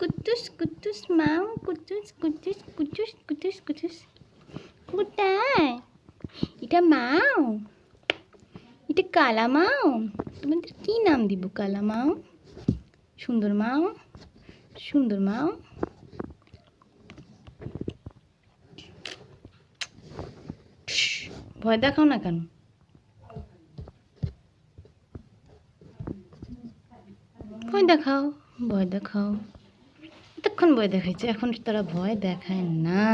কুটুস কুটুস মাও কুটুস কুটুস কুটুস কুটুস কুটুস কোথায় এটা মাও এটা কালা মাও তোমাদের কি নাম দিব কালা মাও সুন্দর মাও সুন্দর মাও ভয় দেখাও না কেন ভয় দেখাও ভয় দেখাও এতক্ষণ ভয় দেখাইছে এখন তারা ভয় দেখায় না।